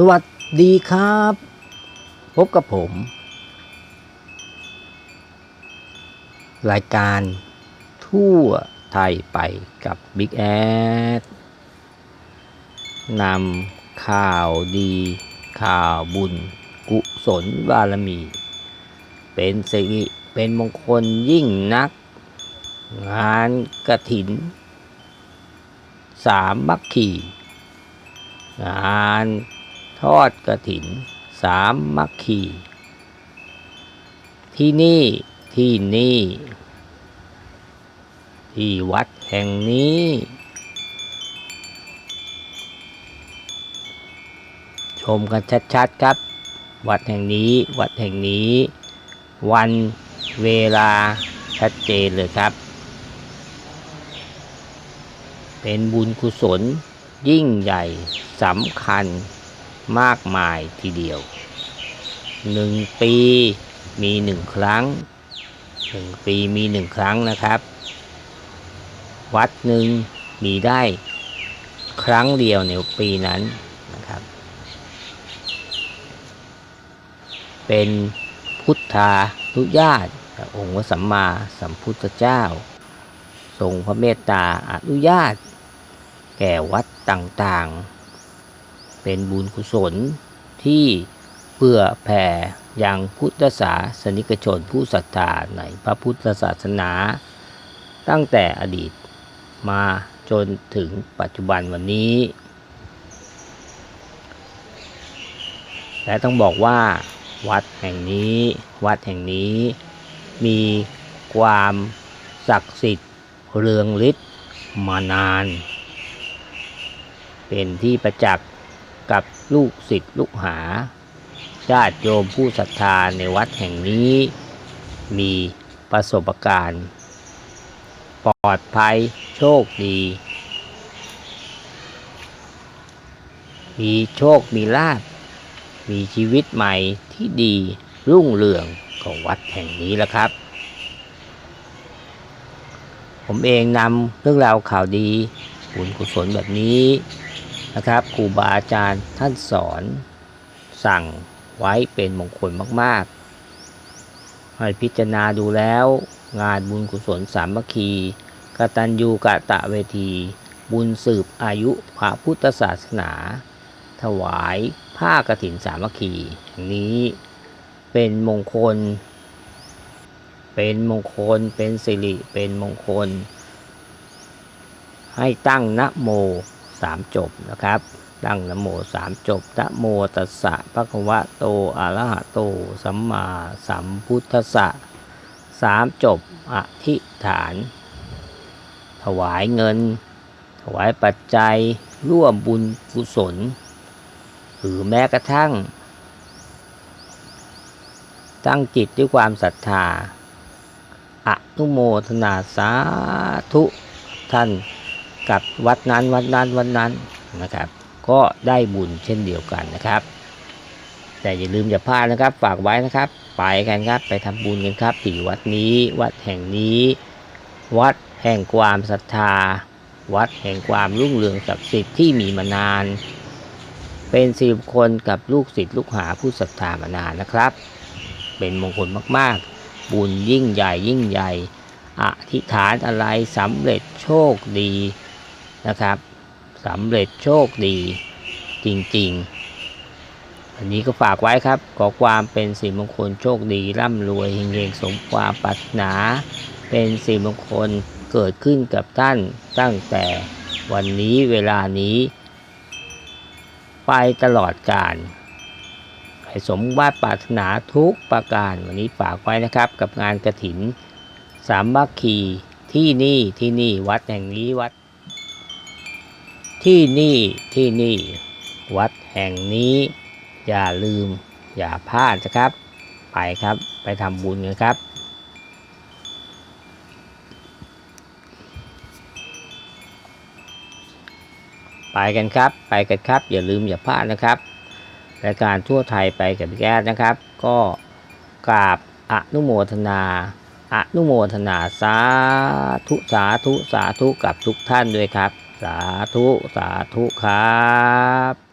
สวัสดีครับ พบกับผม รายการทั่วไทยไปกับบิ๊กแอดนำข่าวดี ข่าวบุญ กุศลบารมี เป็นสิริเป็นมงคลยิ่งนัก งานกระถิน สามมัคคีงาน ทอดกระถิน สามมัคคี ที่นี่ที่นี่ ที่วัดแห่งนี้ ชมกันชัดๆครับ วัดแห่งนี้วัดแห่งนี้ วันเวลาชัดเจนเลยครับ เป็นบุญกุศลยิ่งใหญ่สำคัญ มากมายทีเดียวหนึ่งปีมีหนึ่งครั้งหนึ่งปีมีหนึ่งครั้งนะครับ วัดหนึ่งมีได้ครั้งเดียวในปีนั้นนะครับ เป็นพุทธานุญาตองค์พระสัมมาสัมพุทธเจ้า ทรงพระเมตตาอนุญาต แก่วัดต่างๆ เป็นบุญกุศลที่เพื่อแผ่ยังพุทธศาสนิกชนผู้ศรัทธาในพระพุทธศาสนา ตั้งแต่อดีตมาจนถึงปัจจุบันวันนี้ และต้องบอกว่าวัดแห่งนี้ วัดแห่งนี้มีความศักดิ์สิทธิ์เรืองฤทธิ์มานาน เป็นที่ประจักษ์ กับลูกศิษย์ลูกหา ญาติโยมผู้ศรัทธาในวัดแห่งนี้ มีประสบการณ์ ปลอดภัยโชคดี มีโชคมีลาภมีชีวิตใหม่ที่ดีรุ่งเรืองของวัดแห่งนี้แล้วครับ ผมเองนำเรื่องราวข่าวดีบุญกุศลแบบนี้ นะครับครูบาอาจารย์ท่านสอน สั่งไว้เป็นมงคลมากๆ ให้พิจารณาดูแล้ว งานบุญกุศลสามัคคีกตัญญูกะตะเวที บุญสืบอายุพระพุทธศาสนา ถวายผ้ากฐินสามัคคีนี้เป็นมงคล เป็นมงคลเป็นสิริเป็นมงคล ให้ตั้งนะโม สามจบนะครับ ตั้งนโมสามจบนะโมตัสสะภะคะวะโตอะระหะโต สัมมาสัมพุทธัสสะสามจบอธิษฐาน ถวายเงิน ถวายปัจจัยร่วมบุญกุศล หรือแม้กระทั่ง ตั้งจิตด้วยความศรัทธาอนุโมทนาสาธุท่าน กับวัดนั้นวัดนั้นวัดนั้นนะครับ ก็ได้บุญเช่นเดียวกันนะครับ แต่อย่าลืมอย่าพลาดนะครับ ฝากไว้นะครับ ไปกันครับ ไปทำบุญกันครับที่วัดนี้ วัดแห่งนี้ วัดแห่งความศรัทธา วัดแห่งความรุ่งเรืองศักดิ์สิทธิ์ที่มีมานาน เป็นสิบคนกับลูกศิษย์ลูกหาผู้ศรัทธามานานนะครับ เป็นมงคลมากๆ บุญยิ่งใหญ่ยิ่งใหญ่อธิษฐานอะไรสำเร็จโชคดี นะครับสำเร็จโชคดีจริงๆ อันนี้ก็ฝากไว้ครับ ขอความเป็นสิริมงคลโชคดีร่ำรวยเฮงๆสมความปรารถนา เป็นสิริมงคลเกิดขึ้นกับท่านตั้งแต่วันนี้เวลานี้ ไปตลอดกาลให้สมว่าปรารถนาทุกประการวันนี้ฝากไว้นะครับกับงานกระถิน สามัคคีที่นี่ที่นี่วัดแห่งนี้วัด ที่นี่ที่นี่ วัดแห่งนี้ อย่าลืม อย่าพลาดนะครับ ไปครับไปทำบุญกันครับไปกันครับ ไปกันครับ อย่าลืมอย่าพลาดนะครับรายการทั่วไทยไปกับพี่แก๊สนะครับ ก็กราบอนุโมทนาอนุโมทนาสาธุสาธุสาธุกับทุกท่านด้วยครับ สาธุ สาธุครับ